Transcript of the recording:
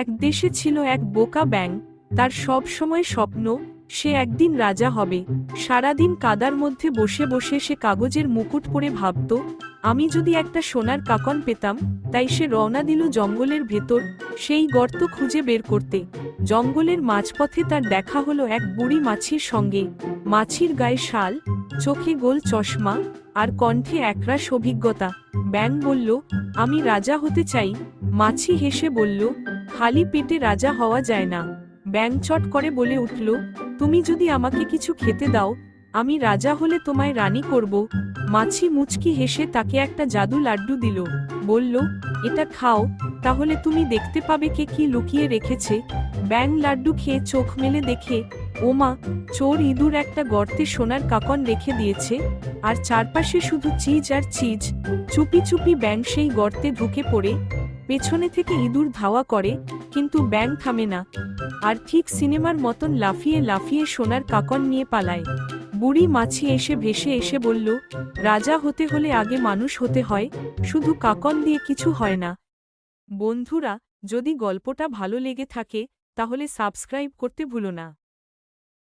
এক দেশে ছিল এক বোকা ব্যাং তার সব সময় স্বপ্ন, সে একদিন রাজা হবে। সারাদিন কাদার মধ্যে বসে বসে সে কাগজের মুকুট পরে ভাবত, আমি যদি একটা সোনার কাকন পেতাম, তাই সে রওনা দিল জঙ্গলের ভেতর, সেই গর্ত খুঁজে বের করতে। জঙ্গলের মাঝপথে তার দেখা হলো এক বুড়ি মাছির সঙ্গে। মাছির গায়ে শাল, চোখে গোল চশমা, আর কণ্ঠে একরাশ অভিজ্ঞতা। ব্যাং বলল, আমি রাজা হতে চাই। মাছি হেসে বলল খালি পেটে রাজা হওয়া যায় না। ব্যাং চট করে বলে উঠল, তুমি যদি আমাকে কিছু খেতে দাও, আমি রাজা হলে তোমায় রানী করব। মাছি মুচকি হেসে তাকে একটা জাদু লাড্ডু দিল। বলল, এটা খাও, তাহলে তুমি দেখতে পাবে কে কি লুকিয়ে রেখেছে। ব্যাং লাড্ডু খেয়ে চোখ মেলে দেখে, ওমা, চোর ইঁদুর একটা গর্তে সোনার কাকন রেখে দিয়েছে, আর চারপাশে শুধু চিজ আর চিজ। চুপি চুপি ব্যাং সেই গর্তে ঢুকে পড়ে। পেছনে থেকে ইঁদুর ধাওয়া করে, কিন্তু ব্যাং থামে না। আর ঠিক সিনেমার মতন লাফিয়ে লাফিয়ে সোনার কাকন নিয়ে পালায়। বুড়ি মাছি এসে ভেসে এসে বলল, রাজা হতে হলে আগে মানুষ হতে হয়, শুধু কাকন দিয়ে কিছু হয় না। বন্ধুরা, যদি গল্পটা ভালো লেগে থাকে, তাহলে সাবস্ক্রাইব করতে ভুলো না।